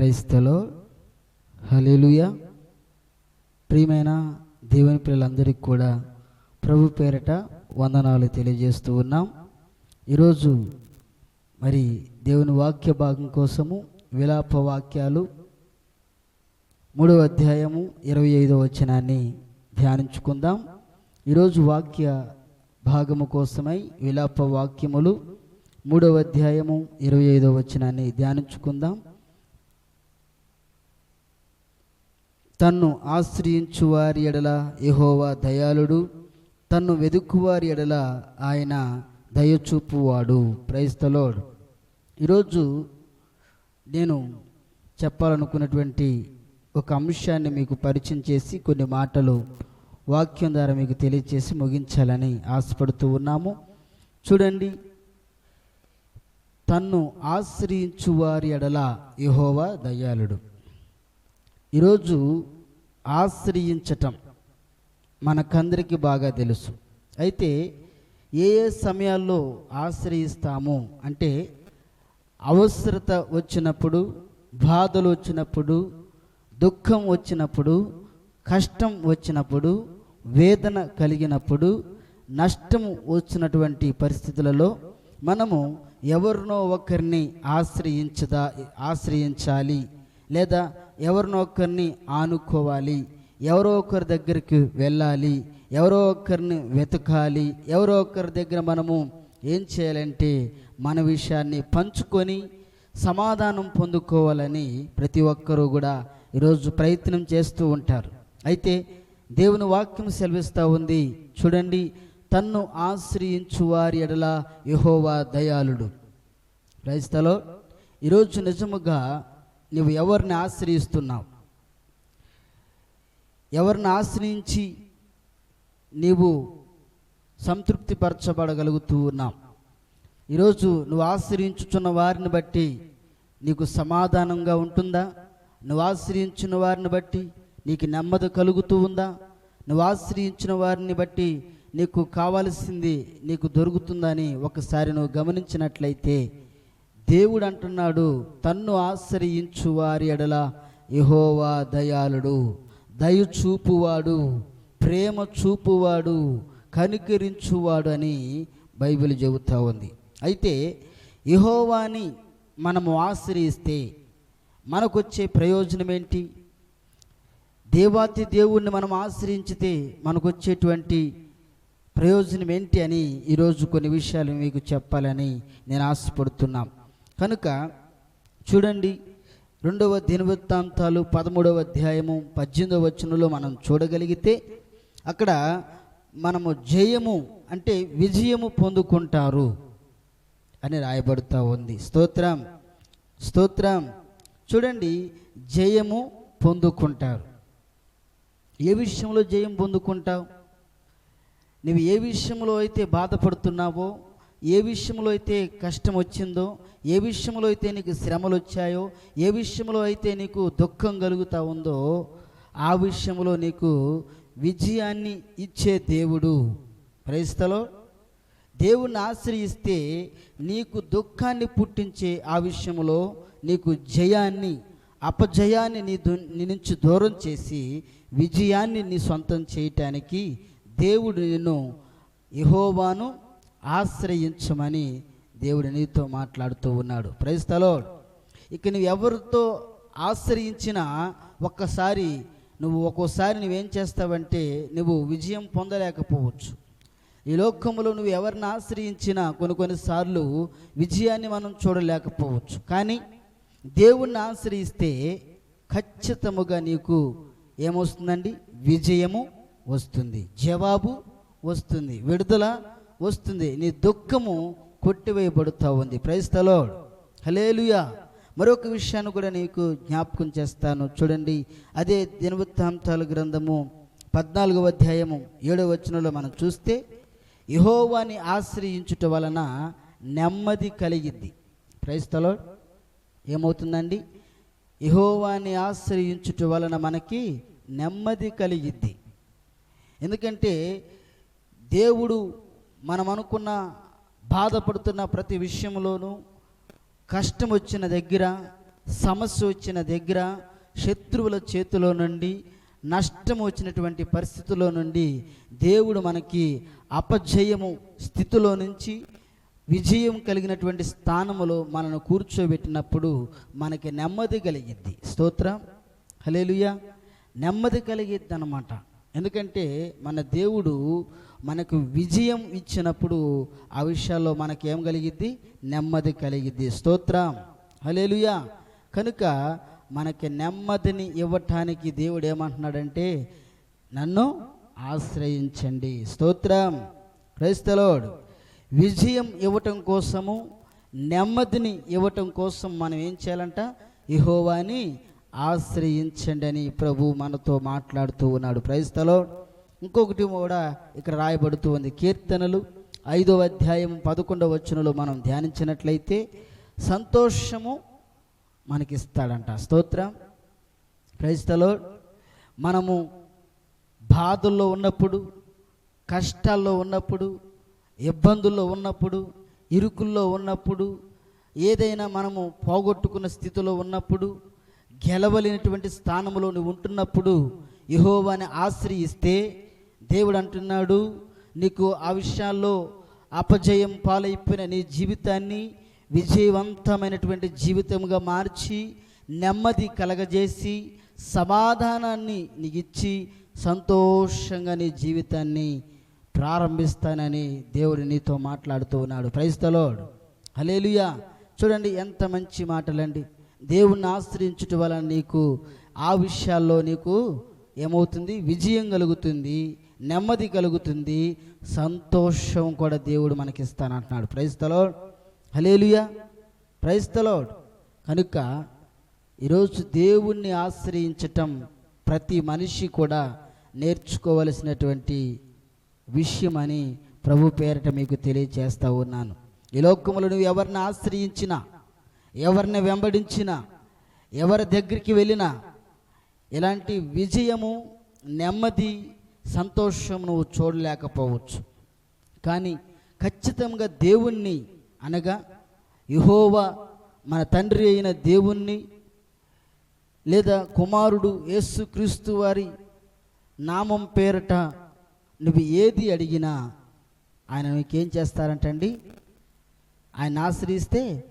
క్రైస్తలో. Hallelujah ప్రియమైన దేవుని పిల్లలందరికీ కూడా ప్రభు పేరట వందనాలు తెలియజేస్తూ ఉన్నాం. ఈరోజు మరి దేవుని వాక్య భాగం కోసము విలాప వాక్యాలు మూడవ అధ్యాయము ఇరవై ఐదవ వచనాన్ని ధ్యానించుకుందాం. ఈరోజు వాక్య భాగము కోసమై విలాప వాక్యములు మూడవ అధ్యాయము ఇరవై ఐదవ వచనాన్ని ధ్యానించుకుందాం. తన్ను ఆశ్రయించు వారి ఎడల యహోవా దయాళుడు తన్ను వెదుక్కువారి ఎడల ఆయన దయచూపువాడు. ప్రైస్తలోడ్ ఈరోజు నేను చెప్పాలనుకున్నటువంటి ఒక అంశాన్ని మీకు పరిచయం చేసి కొన్ని మాటలు వాక్యం ద్వారా మీకు తెలియచేసి ముగించాలని ఆశపడుతూ ఉన్నాము. చూడండి. తన్ను ఆశ్రయించు వారి ఎడల యహోవా దయాళుడు. ఈరోజు ఆశ్రయించటం మనకందరికీ బాగా తెలుసు. అయితే ఏ ఏ సమయాల్లో ఆశ్రయిస్తాము అంటే అవసరత వచ్చినప్పుడు బాధలు వచ్చినప్పుడు దుఃఖం వచ్చినప్పుడు కష్టం వచ్చినప్పుడు వేదన కలిగినప్పుడు నష్టం వచ్చినటువంటి పరిస్థితులలో మనము ఎవరినో ఒకరిని ఆశ్రయించదా ఆశ్రయించాలి లేదా ఎవరినో ఒకరిని ఆనుకోవాలి ఎవరో ఒకరి దగ్గరికి వెళ్ళాలి ఎవరో ఒకరిని వెతకాలి ఎవరో ఒకరి దగ్గర మనము ఏం చేయాలంటే మన విషయాన్ని పంచుకొని సమాధానం పొందుకోవాలని ప్రతి ఒక్కరూ కూడా ఈరోజు ప్రయత్నం చేస్తూ ఉంటారు. అయితే దేవుని వాక్యం సెలవిస్తూ ఉంది. చూడండి తన్ను ఆశ్రయించు వారి ఎడల యహోవా దయాళుడు. క్రైస్తలో ఈరోజు నిజముగా నువ్వు ఎవరిని ఆశ్రయిస్తున్నావు? ఎవరిని ఆశ్రయించి నీవు సంతృప్తిపరచబడగలుగుతూ ఉన్నావు? ఈరోజు నువ్వు ఆశ్రయించుచున్న వారిని బట్టి నీకు సమాధానంగా ఉంటుందా? నువ్వు ఆశ్రయించిన వారిని బట్టి నీకు నెమ్మది కలుగుతూ ఉందా? నువ్వు ఆశ్రయించిన వారిని బట్టి నీకు కావాల్సింది నీకు దొరుకుతుందని ఒకసారి నువ్వు గమనించినట్లయితే దేవుడు అంటున్నాడు తన్ను ఆశ్రయించు వారి ఎడల యహోవా దయాళుడు దయ చూపువాడు ప్రేమ చూపువాడు కనికరించువాడు అని బైబిల్ చెబుతూ ఉంది. అయితే యహోవాని మనము ఆశ్రయిస్తే మనకొచ్చే ప్రయోజనం ఏంటి దేవాతి దేవుణ్ణి మనం ఆశ్రయించితే మనకొచ్చేటువంటి ప్రయోజనం ఏంటి అని ఈరోజు కొన్ని విషయాలు మీకు చెప్పాలని నేను ఆశపడుతున్నాం. కనుక చూడండి రెండవ దినవృత్తాంతాలు పదమూడవ అధ్యాయము పద్దెనిమిదవ వచనంలో మనం చూడగలిగితే అక్కడ మనము జయము అంటే విజయము పొందుకుంటారు అని రాయబడుతూ ఉంది. స్తోత్రం స్తోత్రం. చూడండి జయము పొందుకుంటారు. ఏ విషయంలో జయం పొందుకుంటావు? నువ్వు ఏ విషయంలో అయితే బాధపడుతున్నావో ఏ విషయంలో అయితే కష్టం వచ్చిందో ఏ విషయంలో అయితే నీకు శ్రమలు వచ్చాయో ఏ విషయంలో అయితే నీకు దుఃఖం కలుగుతూ ఉందో ఆ విషయంలో నీకు విజయాన్ని ఇచ్చే దేవుడు. క్రైస్తలో దేవుణ్ణి ఆశ్రయిస్తే నీకు దుఃఖాన్ని పుట్టించే ఆ విషయంలో నీకు జయాన్ని అపజయాన్ని నీ దు నీ నుంచి దూరం చేసి విజయాన్ని నీ సొంతం చేయటానికి దేవుడు నిన్ను యహోవాను ఆశ్రయించమని దేవుడు నీతో మాట్లాడుతూ ఉన్నాడు. ప్రైస్తలో ఇక నువ్వు ఎవరితో ఆశ్రయించినా ఒక్కసారి నువ్వు ఒక్కోసారి నువ్వేం చేస్తావంటే నువ్వు విజయం పొందలేకపోవచ్చు. ఈ లోకంలో నువ్వు ఎవరిని ఆశ్రయించినా కొన్ని కొన్నిసార్లు విజయాన్ని మనం చూడలేకపోవచ్చు. కానీ దేవుణ్ణి ఆశ్రయిస్తే ఖచ్చితముగా నీకు ఏమొస్తుందండి? విజయము వస్తుంది. జవాబు వస్తుంది. విడుదల వస్తుంది. నీ దుఃఖము కొట్టివేయబడుతూ ఉంది. ప్రైస్తలో హలేలుయా మరొక విషయాన్ని కూడా నీకు జ్ఞాపకం చేస్తాను. చూడండి అదే దినవృత్తాంతాల గ్రంథము పద్నాలుగవ అధ్యాయము ఏడవ వచనంలో మనం చూస్తే యహోవాని ఆశ్రయించుట వలన నెమ్మది కలిగిద్ది. క్రైస్తలో ఏమవుతుందండి? యహోవాని ఆశ్రయించుట వలన మనకి నెమ్మది కలిగిద్ది. ఎందుకంటే దేవుడు మనం అనుకున్న బాధపడుతున్న ప్రతి విషయంలోనూ కష్టం వచ్చిన దగ్గర సమస్య వచ్చిన దగ్గర శత్రువుల చేతిలో నుండి నష్టం వచ్చినటువంటి పరిస్థితుల్లో నుండి దేవుడు మనకి అపజయము స్థితిలో నుంచి విజయం కలిగినటువంటి స్థానములో మనను కూర్చోబెట్టినప్పుడు మనకి నెమ్మది కలిగిద్ది. స్తోత్రం. హలేలుయా నెమ్మది కలిగిద్ది అనమాట ఎందుకంటే మన దేవుడు మనకు విజయం ఇచ్చినప్పుడు ఆ విషయాల్లో మనకి ఏం కలిగిద్ది? నెమ్మది కలిగిద్ది. స్తోత్రం. హలేలుయా కనుక మనకి నెమ్మదిని ఇవ్వటానికి దేవుడు ఏమంటున్నాడంటే నన్ను ఆశ్రయించండి. స్తోత్రం. క్రైస్తలోడు విజయం ఇవ్వటం కోసము నెమ్మదిని ఇవ్వటం కోసం మనం ఏం చేయాలంట? ఇహోవాని ఆశ్రయించండి అని ప్రభు మనతో మాట్లాడుతూ ఉన్నాడు. క్రైస్తలో ఇంకొకటి కూడా ఇక్కడ రాయబడుతూ ఉంది. కీర్తనలు ఐదవ అధ్యాయం పదకొండవ వచనంలో మనం ధ్యానించినట్లయితే సంతోషము మనకిస్తాడంట. స్తోత్రం. క్రైస్తలో మనము బాధల్లో ఉన్నప్పుడు కష్టాల్లో ఉన్నప్పుడు ఇబ్బందుల్లో ఉన్నప్పుడు ఇరుకుల్లో ఉన్నప్పుడు ఏదైనా మనము పోగొట్టుకున్న స్థితిలో ఉన్నప్పుడు గెలవలేనటువంటి స్థానంలో ఉంటున్నప్పుడు యహోవాని ఆశ్రయిస్తే దేవుడు అంటున్నాడు నీకు ఆ విషయాల్లో అపజయం పాలైపోయిన నీ జీవితాన్ని విజయవంతమైనటువంటి జీవితంగా మార్చి నెమ్మది కలగజేసి సమాధానాన్ని నీకు ఇచ్చి సంతోషంగా నీ జీవితాన్ని ప్రారంభిస్తానని దేవుడు నీతో మాట్లాడుతూ ఉన్నాడు. ప్రైస్తలోడు హలేలుయా చూడండి ఎంత మంచి మాటలండి. దేవుణ్ణి ఆశ్రయించుట వలన నీకు ఆ విషయాల్లో నీకు ఏమవుతుంది? విజయం కలుగుతుంది. నెమ్మది కలుగుతుంది సంతోషం కూడా దేవుడు మనకిస్తానంటున్నాడు. ప్రైస్తలోడ్ హలేలుయా ప్రైస్తలోడ్ కనుక ఈరోజు దేవుణ్ణి ఆశ్రయించటం ప్రతి మనిషి కూడా నేర్చుకోవలసినటువంటి విషయం అని ప్రభు పేరిట మీకు తెలియజేస్తూ ఉన్నాను. ఈ లోకములో నువ్వు ఎవరిని ఆశ్రయించినా ఎవరిని వెంబడించినా ఎవరి దగ్గరికి వెళ్ళినా ఇలాంటి విజయము నెమ్మది సంతోషం నువ్వు చూడలేకపోవచ్చు. కానీ ఖచ్చితంగా దేవుణ్ణి అనగా యహోవా మన తండ్రి అయిన దేవుణ్ణి లేదా కుమారుడు యేసుక్రీస్తు వారి నామం పేరట నువ్వు ఏది అడిగినా ఆయన నీకేం చేస్తారంటండి? ఆయన ఆశ్రయిస్తే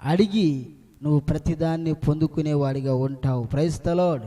అడిగి నువ్వు ప్రతిదాన్ని పొందుకునేవాడిగా ఉంటావు. ప్రైస్తలోడ్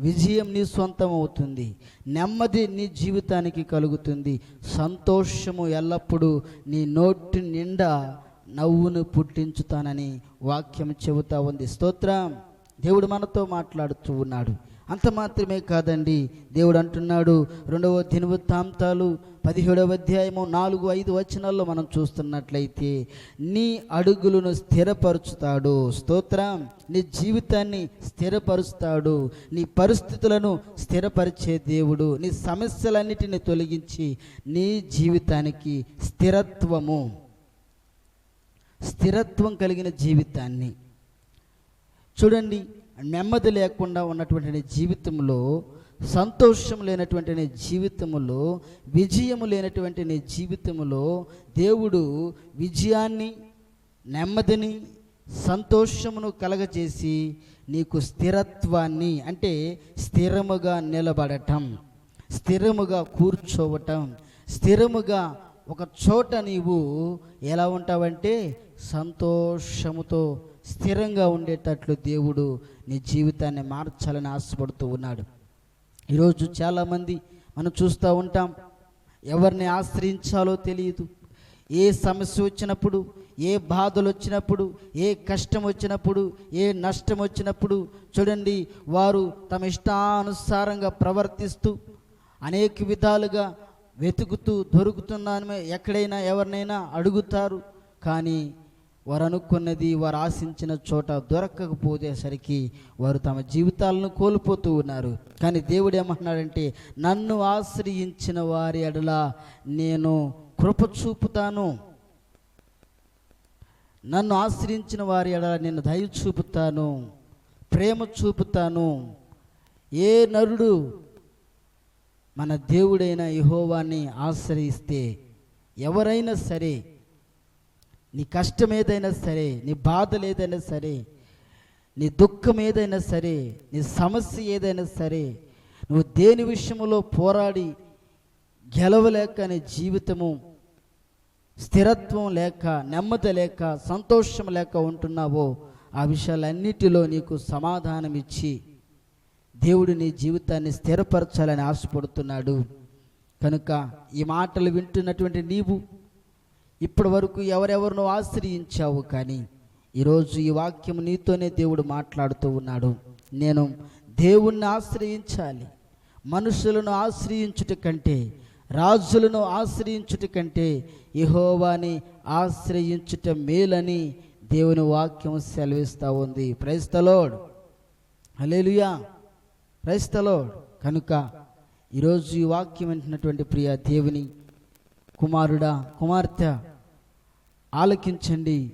విజయం నీ సొంతం అవుతుంది నెమ్మది నీ జీవితానికి కలుగుతుంది. సంతోషము ఎల్లప్పుడూ నీ నోటి నిండా నవ్వును పుట్టించుతానని వాక్యం చెబుతా ఉంది. స్తోత్రం. దేవుడు మనతో మాట్లాడుతూ ఉన్నాడు. అంత మాత్రమే కాదండి. దేవుడు అంటున్నాడు రెండవ దినవృత్తాంతాలు పదిహేడవ అధ్యాయము నాలుగు ఐదు వచనాల్లో మనం చూస్తున్నట్లయితే నీ అడుగులను స్థిరపరుచుతాడు. స్తోత్రం. నీ జీవితాన్ని స్థిరపరుస్తాడు. నీ పరిస్థితులను స్థిరపరిచే దేవుడు. నీ సమస్యలన్నిటిని తొలగించి నీ జీవితానికి స్థిరత్వము. స్థిరత్వం కలిగిన జీవితాన్ని. చూడండి నెమ్మది లేకుండా ఉన్నటువంటి జీవితంలో సంతోషం లేనటువంటి నీ జీవితంలో విజయము లేనటువంటి నీ జీవితంలో దేవుడు విజయాన్ని నెమ్మదిని సంతోషమును కలగజేసి నీకు స్థిరత్వాన్ని అంటే స్థిరముగా నిలబడటం స్థిరముగా కూర్చోవటం స్థిరముగా ఒక చోట నీవు ఎలా ఉంటావంటే సంతోషముతో స్థిరంగా ఉండేటట్లు దేవుడు నీ జీవితాన్ని మార్చాలని ఆశపడుతూ ఉన్నాడు. ఈరోజు చాలామంది మనం చూస్తూ ఉంటాం ఎవరిని ఆశ్రయించాలో తెలియదు. ఏ సమస్య వచ్చినప్పుడు ఏ బాధలు వచ్చినప్పుడు ఏ కష్టం వచ్చినప్పుడు ఏ నష్టం వచ్చినప్పుడు చూడండి వారు తమ ఇష్టానుసారంగా ప్రవర్తిస్తూ అనేక విధాలుగా వెతుకుతూ దొరుకుతున్నాను ఎక్కడైనా ఎవరినైనా అడుగుతారు. కానీ వారు అనుకున్నది వారు ఆశించిన చోట దొరకకపోయేసరికి వారు తమ జీవితాలను కోల్పోతూ ఉన్నారు. కానీ దేవుడు ఏమంటున్నాడంటే నన్ను ఆశ్రయించిన వారి ఎడల నేను కృప చూపుతాను. నన్ను ఆశ్రయించిన వారి ఎడల నేను దయ చూపుతాను ప్రేమ చూపుతాను. ఏ నరుడు మన దేవుడైన యహోవాన్ని ఆశ్రయిస్తే ఎవరైనా సరే నీ కష్టం ఏదైనా సరే నీ బాధలు ఏదైనా సరే నీ దుఃఖం ఏదైనా సరే నీ సమస్య ఏదైనా సరే నువ్వు దేని విషయంలో పోరాడి గెలవలేక నీ జీవితము స్థిరత్వం లేక నెమ్మది లేక సంతోషం లేక ఉంటున్నావో ఆ విషయాలన్నిటిలో నీకు సమాధానం ఇచ్చి దేవుడు నీ జీవితాన్ని స్థిరపరచాలని ఆశపడుతున్నాడు. కనుక ఈ మాటలు వింటున్నటువంటి నీవు ఇప్పటి వరకు ఎవరెవరినో ఆశ్రయించావు కానీ ఈరోజు ఈ వాక్యం నీతోనే దేవుడు మాట్లాడుతూ ఉన్నాడు. నేను దేవుణ్ణి ఆశ్రయించాలి. మనుషులను ఆశ్రయించుట కంటే రాజులను ఆశ్రయించుట కంటే ఇహోవాని ఆశ్రయించుట మేలని దేవుని వాక్యం సెలవిస్తూ ఉంది. ప్రైస్తలోడ్ హలేలుయా క్రైస్తలోడ్ కనుక ఈరోజు ఈ వాక్యం వింటున్నటువంటి ప్రియ దేవుని కుమారుడా కుమార్తె ఆలకించండి.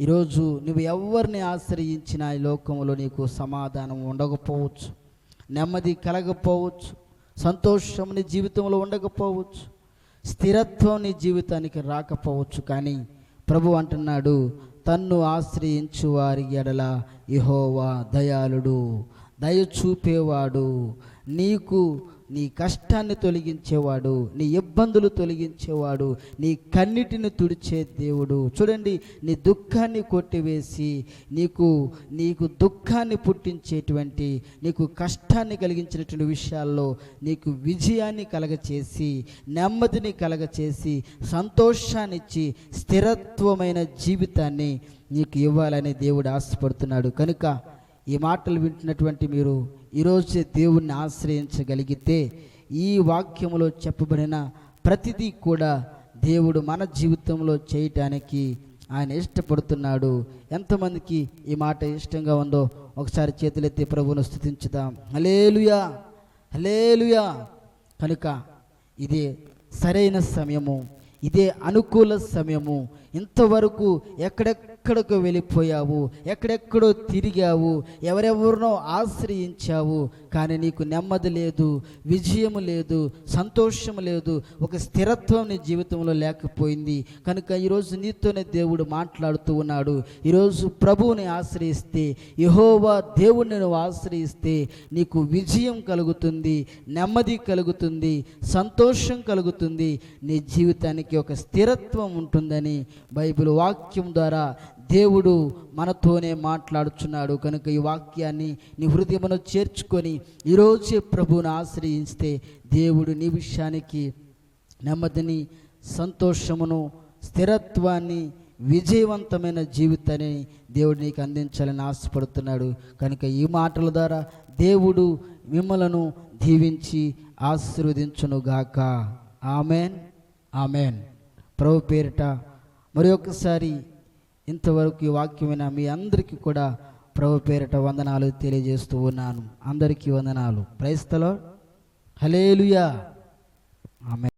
ఈరోజు నువ్వు ఎవరిని ఆశ్రయించినా ఈ లోకంలో నీకు సమాధానం ఉండకపోవచ్చు. నెమ్మది కలగపోవచ్చు సంతోషం నీ జీవితంలో ఉండకపోవచ్చు. స్థిరత్వం నీ జీవితానికి రాకపోవచ్చు. కానీ ప్రభు అంటున్నాడు తన్ను ఆశ్రయించు వారి ఎడల ఇహోవా దయాళుడు దయ చూపేవాడు. నీకు నీ కష్టాన్ని తొలగించేవాడు నీ ఇబ్బందులు తొలగించేవాడు నీ కన్నిటిని తుడిచే దేవుడు. చూడండి నీ దుఃఖాన్ని కొట్టివేసి నీకు నీకు దుఃఖాన్ని పుట్టించేటువంటి నీకు కష్టాన్ని కలిగించినటువంటి విషయాల్లో నీకు విజయాన్ని కలగచేసి నెమ్మదిని కలగచేసి సంతోషాన్నిచ్చి స్థిరత్వమైన జీవితాన్ని నీకు ఇవ్వాలని దేవుడు ఆశపడుతున్నాడు. కనుక ఈ మాటలు వింటున్నటువంటి మీరు ఈరోజే దేవుణ్ణి ఆశ్రయించగలిగితే ఈ వాక్యంలో చెప్పబడిన ప్రతిదీ కూడా దేవుడు మన జీవితంలో చేయటానికి ఆయన ఇష్టపడుతున్నాడు. ఎంతమందికి ఈ మాట ఇష్టంగా ఉందో ఒకసారి చేతులెత్తి ప్రభువును స్థుతించుదాం హలేలుయా హలేలుయా కనుక ఇదే సరైన సమయము ఇదే అనుకూల సమయము. ఇంతవరకు ఎక్కడెక్కడికో వెళ్ళిపోయావు ఎక్కడెక్కడో తిరిగావు ఎవరెవరినో ఆశ్రయించావు. కానీ నీకు నెమ్మది లేదు విజయం లేదు సంతోషం లేదు ఒక స్థిరత్వం నీ జీవితంలో లేకపోయింది. కనుక ఈరోజు నీతోనే దేవుడు మాట్లాడుతూ ఉన్నాడు. ఈరోజు ప్రభువుని ఆశ్రయిస్తే యహోవా దేవుడిని నువ్వు ఆశ్రయిస్తే నీకు విజయం కలుగుతుంది నెమ్మది కలుగుతుంది సంతోషం కలుగుతుంది. నీ జీవితానికి ఒక స్థిరత్వం ఉంటుందని బైబిల్ వాక్యం ద్వారా దేవుడు మనతోనే మాట్లాడుచున్నాడు. కనుక ఈ వాక్యాన్ని నీ హృదయమును చేర్చుకొని ఈరోజే ప్రభువుని ఆశ్రయిస్తే దేవుడు నీ విషయానికి నెమ్మదిని సంతోషమును స్థిరత్వాన్ని విజయవంతమైన జీవితాన్ని దేవుడు నీకు అందించాలని ఆశపడుతున్నాడు. కనుక ఈ మాటల ద్వారా దేవుడు మిమ్మలను దీవించి ఆశీర్వదించునుగాక. ఆమెన్. ఆమెన్. ప్రభు పేరిట మరి ఒకసారి ఇంతవరకు ఈ వాక్యమైన మీ అందరికీ కూడా ప్రభు పేరిట వందనాలు తెలియజేస్తూ ఉన్నాను. అందరికీ వందనాలు. ప్రైస్తలో హలేలుయా ఆమె